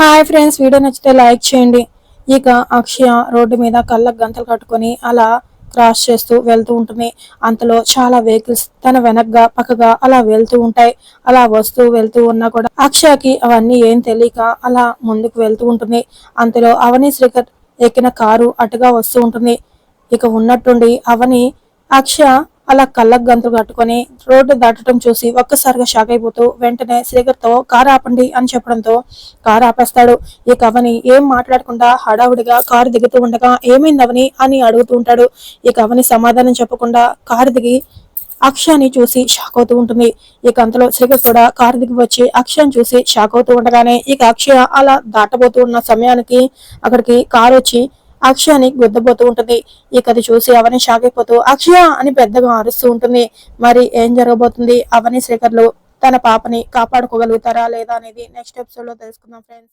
Hi friends video నచ్చితే like చేయండి. ఇక అక్షయ రోడ్డు మీద కళ్ళకు గంతలు కట్టుకొని అలా క్రాస్ చేస్తూ వెళ్తూ ఉంటుంది. అంతలో చాలా వెహికల్స్ తన వెనక్గా పక్కగా అలా వెళ్తూ ఉంటాయి. అలా వస్తూ వెళ్తూ ఉన్నా కూడా అక్షయకి అవన్నీ ఏం తెలియక అలా ముందుకు వెళ్తూ ఉంటుంది. అంతలో అవని శ్రీకర్ ఎక్కిన కారు అటుగా వస్తూ ఉంటుంది. ఇక ఉన్నట్టుండి అవని అక్షయ అలా కళ్ళకు గంతులు కట్టుకొని రోడ్డు దాటడం చూసి ఒక్కసారిగా షాక్ అయిపోతూ వెంటనే శ్రీగర్తో కారు ఆపండి అని చెప్పడంతో కారు ఆపేస్తాడు. ఇక అవని ఏం మాట్లాడకుండా హడావుడిగా కారు దిగుతూ ఉండగా ఏమైంది అవని? అని అడుగుతూ ఉంటాడు. ఇక అవని సమాధానం చెప్పకుండా కారు దిగి అక్షయాని చూసి షాక్ అవుతూ ఉంటుంది. ఇక అంతలో శ్రీకర్ కూడా కారు దిగి వచ్చి అక్షయాన్ని చూసి షాక్ అవుతూ ఉండగానే ఇక అక్షయ అలా దాటబోతూ ఉన్న సమయానికి అక్కడికి కారు వచ్చి అక్షయాని గుద్దబోతూ ఉంటుంది. ఇక అది చూసి అవని షాక్ అయిపోతూ అక్షయ అని పెద్దగా అరుస్తూ ఉంటుంది. మరి ఏం జరగబోతుంది? అవని శ్రీకర్లు తన పాపని కాపాడుకోగలుగుతారా లేదా అనేది నెక్స్ట్ ఎపిసోడ్లో తెలుసుకుందాం ఫ్రెండ్స్